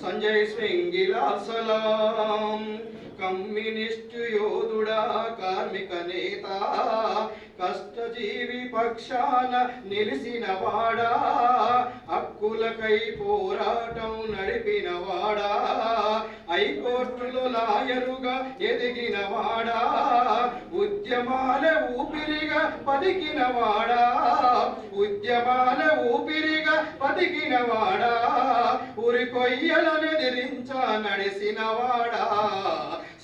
Sanjay స్వింగిలాల్ communist యోధుడా కార్మిక నేత కష్టజీవి పక్షాన నిలిసిన వాడా హక్కులకై పోరాటం నడిపిన వాడా హైకోర్టులో లాయరుగా ఎదిగిన వాడా ఉద్యమాల ఊపిరిగా బతికిన వాడా ఉద్యమాల ఊపిరిగా బతికిన కొయ్యలను ఉరి నడిసిన వాడా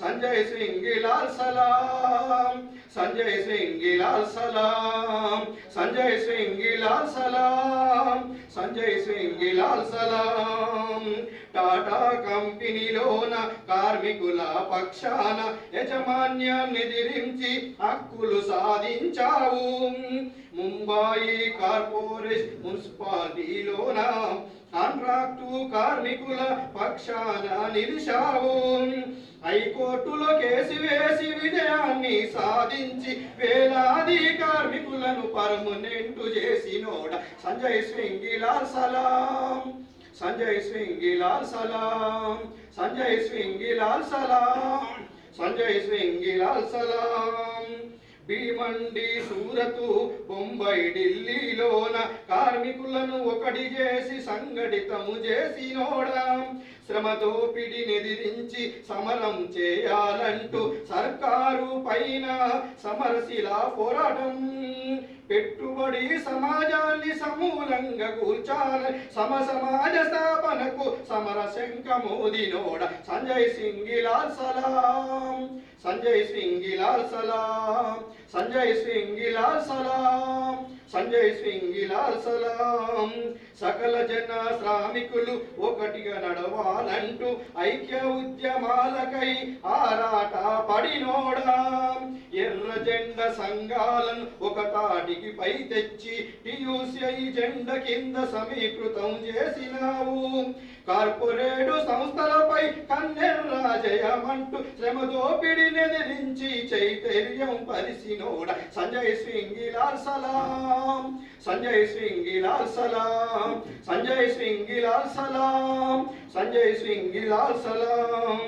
సంజయ్ సింగిలాల్ సలాం సంజయ్ సింగిలాల్ సలాం సంజయ్ సింగిలాల్ సలాం సంజయ్ సింగిలాల్ సలాం. టాటా కంపెనీలోన కార్మికుల పక్షాన యజమాన్యాన్ని ఎదిరించి హక్కులు సాధించావు. ముంబాయి కార్పొరేషన్ మున్సిపాలిటీలోన కాంట్రాక్టు కార్మికుల పక్షాన నిలిచావు. హైకోర్టులో కేసు వేసి విజయాన్ని సాధించి వేలాది కార్మికులను పర్మనెంట్ చేసినోడ సంజయ్ స్వింగిలాల్ సలాం. సంజయ్ స్వింగిలాల్ సలాం సంజయ్ స్వింగిలాల్ సలాం సంజయ్ స్వింగిలాల్ సలాం భీమండి సూరతు బొంబై ఢిల్లీలోన కార్మికులను ఒకటి చేసి సంఘటితము చేసినోడా శ్రమ దోపిడిని సమరం చేయాలంటూ సర్కారు పైన సమరశిలా పోరాటం. పెట్టుబడి సమాజాన్ని సమూలంగా కూర్చాలి సమ సమాజ స్థాపనకు సమర శంఖ మోదినోడ సంజయ్ సింగిలాల్ సలాం. సంజయ్ సింగిలాల్ సలాం. సంజయ్ సింగిలాల్ సలాం సంజయ్ సింగిలాల్ సలాం. సకల జన శ్రామికులు ఒకటిగా నడవాలంటూ ఐక్య ఉద్యమాలకై ఆరాట పడినోడా. ఎర్ర జెండ సంఘాలను ఒక తాటికి పై తెచ్చి టియూసీఐ జెండ కింద సమీకృతం చేసినావు. కార్పొరేటు సంస్థలపై కన్నె జయమంటూ శ్రమ దోపిడిని ఎదిరించి చైతన్యం పరిసినోడ. సంజయ్ స్వింగిలాల్ సలాం సంజయ్ స్వింగిలాల్ సలాం సంజయ్ స్వింగిలాల్ సలాం సంజయ్ స్వింగిలాల్ సలాం.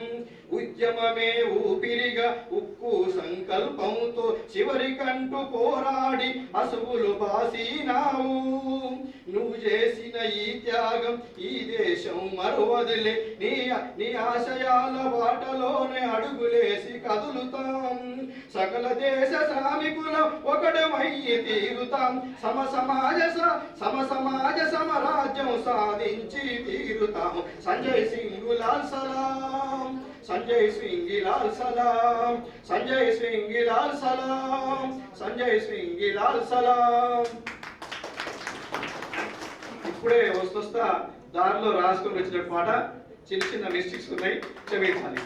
ఉద్యమమే ఊపిరిగా ఉక్కు సంకల్పంతో చివరికంటూ పోరాడి అసువులు బాసినావు. నువ్వు చేసిన ఈ త్యాగం ఈ దేశం మరువదిలే. నీ నీ ఆశయాల బాటలోనే అడుగులేసి కదులుతాం. సకల దేశ శ్రామికులం ఒకటమయ్యి తీరుతాం. సమ సమాజ సమ సమాజ సమరాజ్యం సాధించి తీరుతాం. సంజయ్ సింగులాల్ సలాం. సంజయ్ స్వింగిలాల్ సలాం సంజయ్ స్వింగిలాల్ సలాం సంజయ్ స్వింగిలాల్ సలాం. ఇప్పుడే వస్తొస్తా దారిలో రాసుకొని వచ్చిన పాట. చిన్న చిన్న మిస్టేక్స్ ఉన్నాయి క్షమించాలి